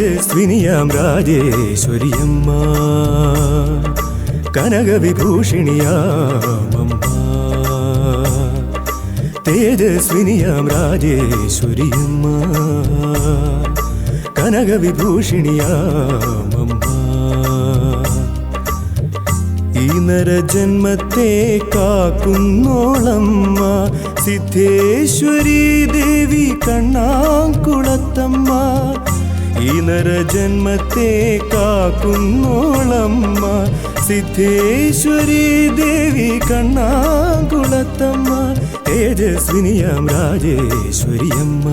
തേജസ്വിനിയാം രാജേശ്വരിയമ്മ കനകവിഭൂഷിണിയാമമ്മ. തേജസ്വിനിയാം രാജേശ്വരിയമ്മ കനകവിഭൂഷിണിയാമമ്മ. ഈ നരജന്മത്തെ കാക്കുന്നോളമ്മ. സിദ്ധേശ്വരി ദേവി കണ്ണാങ്കുളത്തമ്മ. ഈ നരജന്മത്തെ കാക്കുന്നോളമ്മ സിദ്ധേശ്വരി ദേവി കണ്ണാകുളത്തമ്മ തേജസ്വിനിയാം രാജേശ്വരിയമ്മ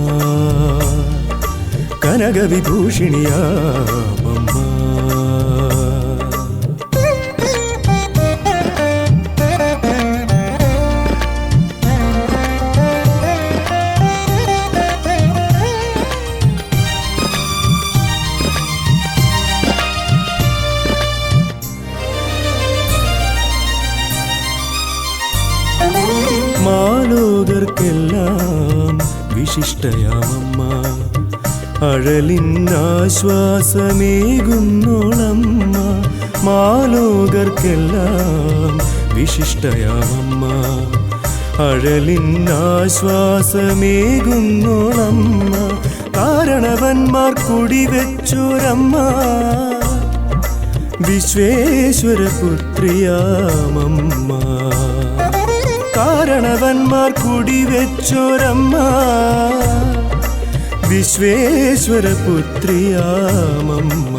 കനകവിഭൂഷിണിയാമമ്മ. മാലോകർക്കെല്ലാം വിശിഷ്ടയാമമ്മ. അഴലിന്നാശ്വാസമേകുന്നോളമ്മ മാലോകർക്കെല്ലാം വിശിഷ്ടയാമമ്മ. അഴലിന്നാശ്വാസമേകുന്നോളമ്മ കാരണവന്മാർ കുടിവെച്ചോരമ്മ. വിശ്വേശ്വരപുത്രിയാമമ്മ. കാരണവന്മാർ കുടിവെച്ചോരമ്മ വിശ്വേശ്വരപുത്രിയാമമ്മ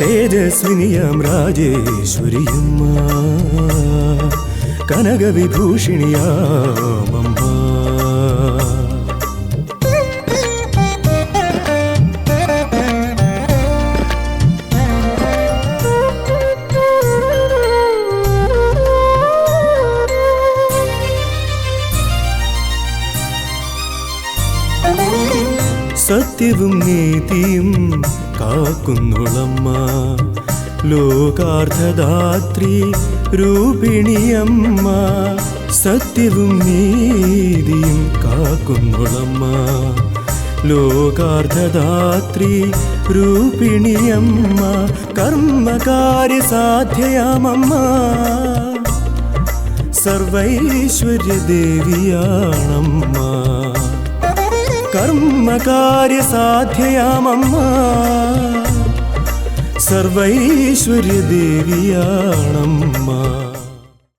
തേജസ്വിനിയാം രാജേശ്വരിയമ്മ കനകവിഭൂഷിണിയാമമ്മ സത്യവും നീതിയും കാക്കുന്നുളമ്മ. ലോകാർദ്ധദാത്രി രൂപിണിയമ്മ. സത്യവും നീതിയും കാക്കുന്നുളമ്മ. ലോകാർദ്ധദാത്രി രൂപിണിയമ്മ. കർമ്മകാര്യ സാധ്യയാമമ്മ സർവൈശ്വര്യദേവിയാണമ്മ. കർമ്മകാര്യ സാധ്യയാമമ്മ സർവൈശ്വര്യദേവിയാണമ്മ.